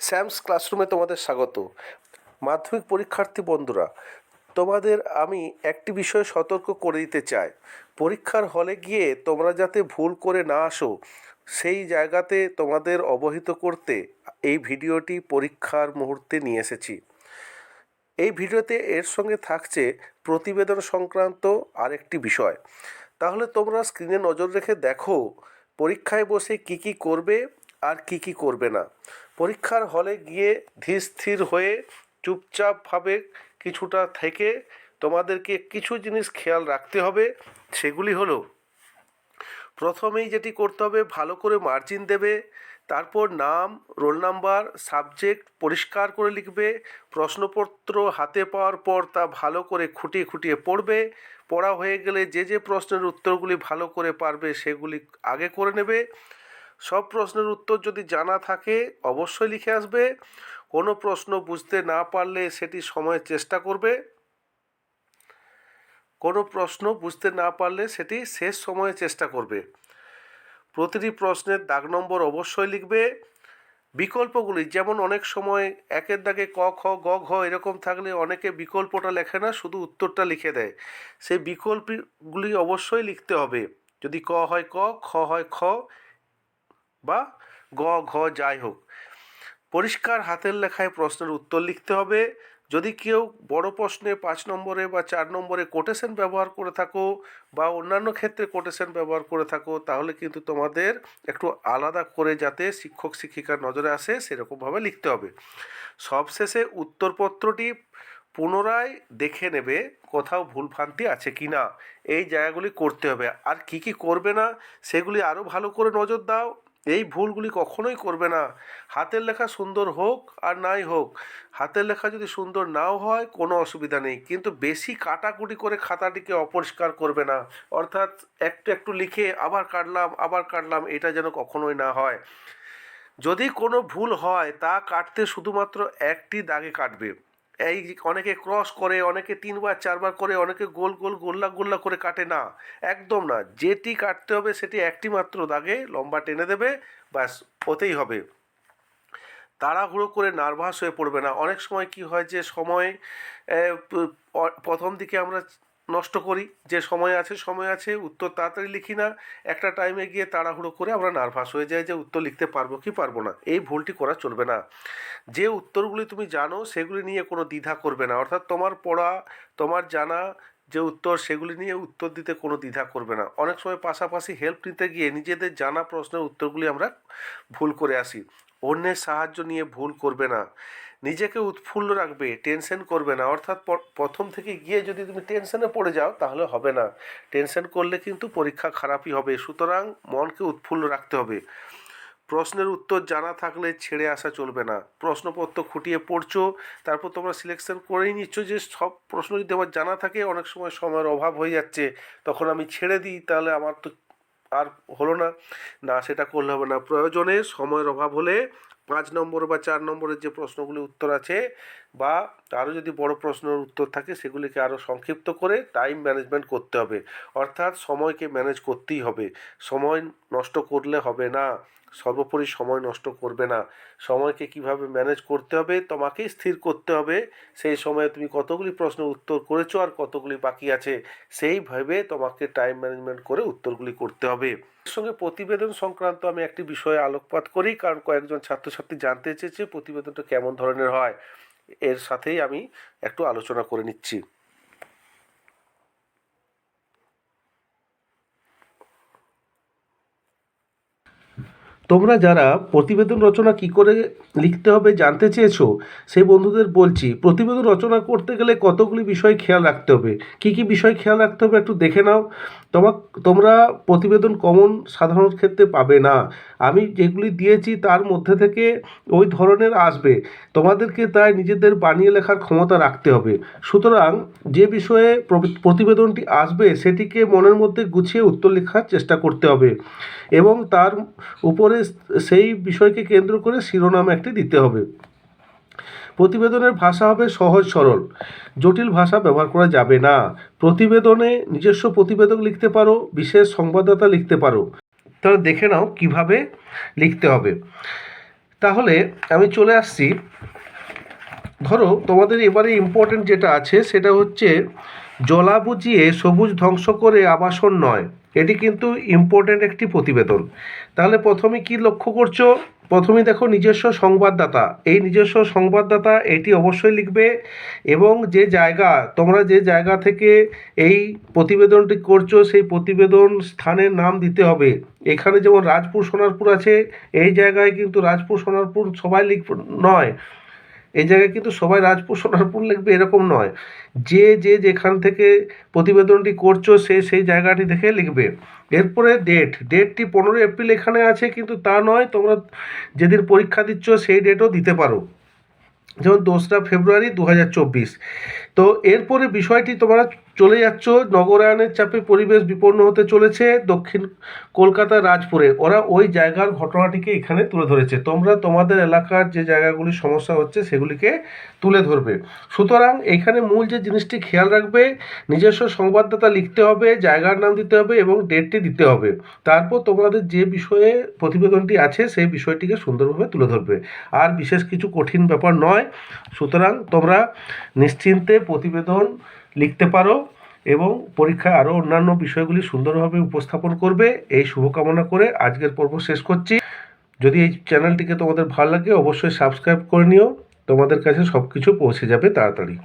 Sam's ক্লাসরুমে তোমাদের স্বাগত। মাধ্যমিক পরীক্ষার্থী বন্ধুরা, তোমাদের আমি একটি বিষয়ে সতর্ক করে দিতে চাই। পরীক্ষার হলে গিয়ে তোমরা যাতে ভুল করে না আসো, সেই জায়গাতে তোমাদের অবহিত করতে এই ভিডিওটি পরীক্ষার মুহূর্তে নিয়ে এসেছি। এই ভিডিওতে এর সঙ্গে থাকছে প্রতিবেদন সংক্রান্ত আরেকটি বিষয়। তাহলে তোমরা স্ক্রিনে নজর রেখে দেখো, পরীক্ষায় বসে কি কি করবে আর কি কি করবে না। পরীক্ষার হলে গিয়ে ধীর হয়ে চুপচাপভাবে কিছুটা থেকে তোমাদেরকে কিছু জিনিস খেয়াল রাখতে হবে, সেগুলি হলো, প্রথমেই যেটি করতে হবে ভালো করে মার্জিন দেবে, তারপর নাম রোল নাম্বার সাবজেক্ট পরিষ্কার করে লিখবে, প্রশ্নপত্র হাতে পাওয়ার পর তা ভালো করে খুঁটিয়ে খুঁটিয়ে পড়বে, পড়া হয়ে গেলে যে যে প্রশ্নের উত্তরগুলি ভালো করে পারবে সেগুলি আগে করে নেবে সব প্রশ্নের উত্তর যদি জানা থাকে, অবশ্যই লিখে আসবে। কোনো প্রশ্ন বুঝতে না পারলে সেটি সময়ের চেষ্টা করবে। কোনো প্রশ্ন বুঝতে না পারলে সেটি শেষ সময়ে চেষ্টা করবে। প্রতিটি প্রশ্নের দাগ নম্বর অবশ্যই লিখবে। বিকল্পগুলি যেমন অনেক সময় একের দাগে ক, খ, গ, ঘ এরকম থাকলে অনেকে বিকল্পটা লেখে না, শুধু উত্তরটা লিখে দেয়। সেই বিকল্পগুলি অবশ্যই লিখতে হবে। যদি ক হয় ক, খ হয় খ বা গ, ঘ, যাই হোক। পরিষ্কার হাতের লেখায় প্রশ্নের উত্তর লিখতে হবে। যদি কেউ বড় প্রশ্নে পাঁচ নম্বরে বা চার নম্বরে কোটেশন ব্যবহার করে থাকো বা অন্যান্য ক্ষেত্রে কোটেশন ব্যবহার করে থাকো, তাহলে কিন্তু তোমাদের একটু আলাদা করে যাতে শিক্ষক, শিক্ষিকার নজরে আসে, সেরকমভাবে লিখতে হবে। সবশেষে উত্তরপত্রটি পুনরায় দেখে নেবে কোথাও ভুলভ্রান্তি আছে কি না। এই জায়গাগুলি করতে হবে। আর কি কি করবে না, সেগুলি আরও ভালো করে নজর দাও। এই ভুলগুলি কখনোই করবে না। হাতের লেখা সুন্দর হোক আর নাই হোক, হাতের লেখা যদি সুন্দর নাও হয়, কোনো অসুবিধা নেই। কিন্তু বেশি কাটাকুটি করে খাতাটিকে অপরিষ্কার করবে না। অর্থাৎ একটু একটু লিখে আবার কাটলাম আবার কাটলাম, এটা যেন কখনোই না হয়। যদি কোনো ভুল হয়, তা কাটতে শুধুমাত্র একটি দাগে কাটবে। এই অনেকে ক্রস করে, অনেকে তিনবার, চারবার করে, অনেকে গোল গোল, গোল্লা গোল্লা করে কাটে, না। একদম না। যেটি কাটতে হবে সেটি একটি মাত্র দাগে লম্বা টেনে দেবে, ব্যাস ওতেই হবে। তাড়াহুড়ো করে নার্ভাস হয়ে পড়বে না। অনেক সময় কি হয় যে, সময় প্রথম দিকে আমরা নষ্ট করি। যে সময় আছে সময় আছে, উত্তর তাড়াতাড়ি লিখি না। একটা টাইমে গিয়ে তাড়াহুড়ো করে আমরা নার্ভাস হয়ে যাই যে উত্তর লিখতে পারব কি পারব না। এই ভুলটি করা চলবে না। যে উত্তরগুলি তুমি জানো, সেগুলি নিয়ে কোনো দ্বিধা করবে না। অর্থাৎ তোমার পড়া, তোমার জানা যে উত্তর সেগুলি নিয়ে উত্তর দিতে কোনো দ্বিধা করবে না। অনেক সময় পাশাপাশি হেল্প নিতে গিয়ে নিজেদের জানা প্রশ্নের উত্তরগুলি আমরা ভুল করে আসি। অন্যের সাহায্য নিয়ে ভুল করবে না। নিজেকে উৎফুল্ল রাখবে টেনশন করবে না। অর্থাৎ প্রথম থেকে গিয়ে যদি তুমি টেনশনে পড়ে যাও, তাহলে হবে না। টেনশন করলে কিন্তু পরীক্ষা খারাপই হবে। সুতরাং মনকে উৎফুল্ল রাখতে হবে। প্রশ্নের উত্তর জানা থাকলে ছেড়ে আসা চলবে না। প্রশ্নপত্র খুঁটিয়ে পড়ছো, তারপর তোমরা সিলেকশন করেই নিচ্ছ যে সব প্রশ্ন যদি আমার জানা থাকে, অনেক সময় সময়ের অভাব হয়ে যাচ্ছে। তখন আমি ছেড়ে দিই, তাহলে আমার তো আর হলো না। না, সেটা করলে হবে না। প্রয়োজনে সময়ের অভাব হলে পাঁচ নম্বর বা চার নম্বরের যে প্রশ্নগুলি উত্তর আছে বা আরও যদি বড় প্রশ্নের উত্তর থাকে সেগুলিকে আরও সংক্ষিপ্ত করে টাইম ম্যানেজমেন্ট করতে হবে। অর্থাৎ সময়কে ম্যানেজ করতেই হবে। সময় নষ্ট করলে হবে না। সর্বোপরি সময় নষ্ট করবে না। সময়কে কীভাবে ম্যানেজ করতে হবে? তোমাকেই স্থির করতে হবে। সেই সময়ে তুমি কতগুলি প্রশ্নের উত্তর করেছ আর কতগুলি বাকি আছে সেইভাবে তোমাকে টাইম ম্যানেজমেন্ট করে উত্তরগুলি করতে হবে। সঙ্গে প্রতিবেদন সংক্রান্ত আমি একটি বিষয়ে আলোকপাত করি, কারণ কয়েকজন ছাত্রছাত্রী জানতে চেয়েছে প্রতিবেদনটা কেমন ধরনের হয় এর সাথেই আমি একটু আলোচনা করে নিচ্ছি। তোমরা যারা প্রতিবেদন রচনা কি করে লিখতে হবে জানতে চেয়েছো, সেই বন্ধুদের বলছি, প্রতিবেদন রচনা করতে গেলে কতগুলি বিষয় খেয়াল রাখতে হবে? কি কি বিষয় খেয়াল রাখতে হবে একটু দেখে নাও। তোমাক, তোমরা প্রতিবেদন কমন সাধারণ ক্ষেত্রে পাবে না। আমি যেগুলি দিয়েছি তার মধ্যে থেকে ওই ধরনের আসবে। তোমাদেরকে তাই নিজেদের বানিয়ে লেখার ক্ষমতা রাখতে হবে। সুতরাং যে বিষয়ে প্রতিবেদনটি আসবে, সেটিকে মনের মধ্যে গুছিয়ে উত্তর লেখার চেষ্টা করতে হবে। এবং তার উপরে সেই বিষয়কে কেন্দ্র করে শিরোনাম একটি দিতে হবে। প্রতিবেদনের ভাষা হবে সহজ সরল। জটিল ভাষা ব্যবহার করা যাবে না। প্রতিবেদনে নিজস্ব প্রতিবেদক লিখতে পারো, বিশেষ সংবাদদাতা লিখতে পারো। তাহলে দেখে নাও কীভাবে লিখতে হবে। তাহলে আমি চলে আসছি। ধরো তোমাদের এবারে ইম্পর্টেন্ট যেটা আছে সেটা হচ্ছে জলা বুঝিয়ে সবুজ ধ্বংস করে আবাসন নয়। এটি কিন্তু ইম্পর্টেন্ট একটি প্রতিবেদন। তাহলে প্রথমে কি লক্ষ্য করছ? প্রথমে দেখো নিজস্ব সংবাদদাতা। এই নিজস্ব সংবাদদাতা এটি অবশ্যই লিখবে এবং যে জায়গা, তোমরা যে জায়গা থেকে এই প্রতিবেদনটি করছ, সেই প্রতিবেদন স্থানের নাম দিতে হবে। এখানে যেমন রাজপুর, সোনারপুর আছে, এই জায়গায় কিন্তু রাজপুর, সোনারপুর সবাই লিখ নয়। এই জায়গায় কিন্তু সবাই রাজপুর সোনারপুর লিখবে এরকম নয়। যে যে যেখান থেকে প্রতিবেদনটি করছ সে সেই জায়গাটি দেখে লিখবে। এরপরে ডেট ডেটটি পনেরোই এপ্রিল এখানে আছে, কিন্তু তা নয়, তোমরা যেদিন পরীক্ষা দিচ্ছ সেই ডেটও দিতে পারো। যেমন দোসরা ফেব্রুয়ারি দু হাজার চব্বিশ। তো এরপরে বিষয়টি তোমরা চলে যাচ্ছ নগরায়নের চাপে পরিবেশ বিপন্ন হতে চলেছে দক্ষিণ কলকাতার রাজপুরে। ওরা ওই জায়গার ঘটনাটিকে এখানে তুলে ধরেছে। তোমরা তোমাদের এলাকার যে জায়গাগুলি সমস্যা হচ্ছে সেগুলিকে তুলে ধরবে। সুতরাং এখানে মূল যে জিনিসটি খেয়াল রাখবে, নিজস্ব সংবাদদাতা লিখতে হবে, জায়গার নাম দিতে হবে এবং ডেটটি দিতে হবে। তারপর তোমাদের যে বিষয়ে প্রতিবেদনটি আছে সেই বিষয়টিকে সুন্দরভাবে তুলে ধরবে। আর বিশেষ কিছু কঠিন ব্যাপার নয়। সুতরাং তোমরা নিশ্চিন্তে প্রতিবেদন লিখতে পারো এবং পরীক্ষায় আরও অন্যান্য বিষয়গুলি সুন্দরভাবে উপস্থাপন করবে। এই শুভকামনা করে আজকের পর্ব শেষ করছি। যদি এই চ্যানেলটিকে তোমাদের ভালো লাগে, অবশ্যই সাবস্ক্রাইব করে নিও। তোমাদের কাছে সব কিছু পৌঁছে যাবে তাড়াতাড়ি।